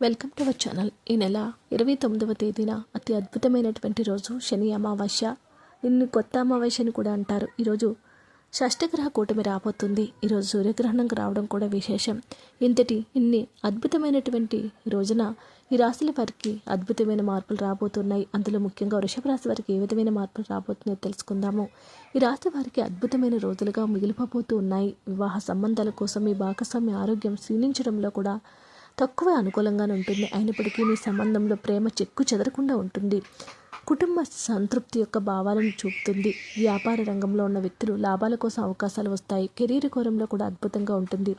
Welcome to our channel. ఈ నెల ఇరవై తొమ్మిదవ తేదీన అతి అద్భుతమైనటువంటి రోజు శని అమావాస్య. దీన్ని కొత్త అమావాస్య అని కూడా అంటారు. ఈరోజు షష్టగ్రహ కూటమి రాబోతుంది. ఈరోజు సూర్యగ్రహణం రావడం కూడా విశేషం. ఇంతటి ఇన్ని అద్భుతమైనటువంటి రోజున ఈ రాశుల వారికి అద్భుతమైన మార్పులు రాబోతున్నాయి. అందులో ముఖ్యంగా వృషభ రాశి వారికి ఏ విధమైన మార్పులు రాబోతున్నాయో తెలుసుకుందాము. ఈ రాశి వారికి అద్భుతమైన రోజులుగా మిగిలిపోతూ ఉన్నాయి. వివాహ సంబంధాల కోసం మీ భాగస్వామి ఆరోగ్యం క్షీణించడంలో కూడా తక్కువ అనుకూలంగానే ఉంటుంది. అయినప్పటికీ మీ సంబంధంలో ప్రేమ చెక్కు చెదరకుండా ఉంటుంది. కుటుంబ సంతృప్తి యొక్క భావాలను చూపుతుంది. వ్యాపార రంగంలో ఉన్న వ్యక్తులు లాభాల కోసం అవకాశాలు వస్తాయి. కెరీర్ కోరంలో కూడా అద్భుతంగా ఉంటుంది.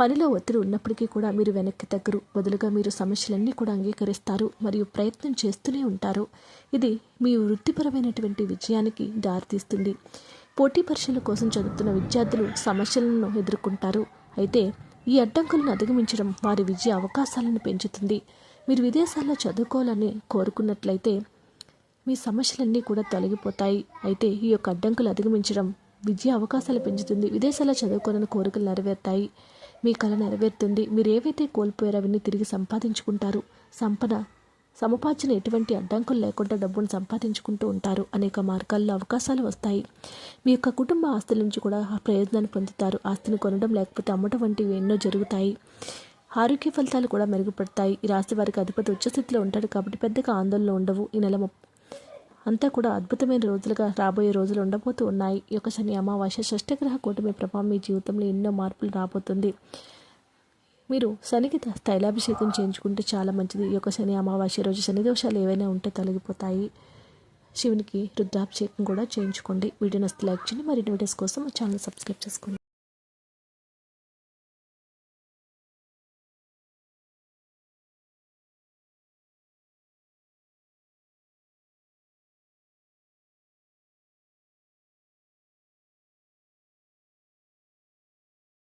పనిలో ఒత్తిడి ఉన్నప్పటికీ కూడా మీరు వెనక్కి తగ్గరు. బదులుగా మీరు సమస్యలన్నీ కూడా అంగీకరిస్తారు మరియు ప్రయత్నం చేస్తూనే ఉంటారు. ఇది మీ వృత్తిపరమైనటువంటి విజయానికి దారితీస్తుంది. పోటీ పరీక్షల కోసం చదువుతున్న విద్యార్థులు సమస్యలను ఎదుర్కొంటారు. అయితే ఈ అడ్డంకులను అధిగమించడం వారి విజయ అవకాశాలను పెంచుతుంది. మీరు విదేశాల్లో చదువుకోవాలని కోరుకున్నట్లయితే మీ సమస్యలన్నీ కూడా తొలగిపోతాయి. అయితే ఈ యొక్క అడ్డంకులు అధిగమించడం విద్య అవకాశాలు పెంచుతుంది. విదేశాల్లో చదువుకోవాలని కోరికలు నెరవేరుతాయి. మీ కళ నెరవేరుతుంది. మీరు ఏవైతే కోల్పోయారో అవన్నీ తిరిగి సంపాదించుకుంటారు. సంపద సముపార్జన ఎటువంటి అడ్డంకులు లేకుండా డబ్బును సంపాదించుకుంటూ ఉంటారు. అనేక మార్గాల్లో అవకాశాలు వస్తాయి. మీ యొక్క కుటుంబ ఆస్తుల నుంచి కూడా ప్రయోజనాన్ని పొందుతారు. ఆస్తిని కొనడం లేకపోతే అమ్మటం వంటివి ఎన్నో జరుగుతాయి. ఆరోగ్య ఫలితాలు కూడా మెరుగుపడతాయి. ఈ రాశి వారికి అధిపతి ఉచ్చస్థితిలో ఉంటాడు కాబట్టి పెద్దగా ఆందోళన ఉండవు. ఈ నెల అంతా కూడా అద్భుతమైన రోజులుగా రాబోయే రోజులు ఉండబోతూ ఉన్నాయి. ఈ యొక్క శని అమావాస్య షష్టగ్రహ కూటమి ప్రభావం మీ జీవితంలో ఎన్నో మార్పులు రాబోతుంది. మీరు శనికి తైలాభిషేకం చేయించుకుంటే చాలా మంచిది. ఈ యొక్క శని అమావాస్య రోజు శని దోషాలు ఏవైనా ఉంటే తొలగిపోతాయి. శివునికి రుద్రాభిషేకం కూడా చేయించుకోండి. వీడియో నస్తే లైక్ చేయండి. మరిన్ని వీడియోస్ కోసం ఛానల్ సబ్స్క్రైబ్ చేసుకోండి.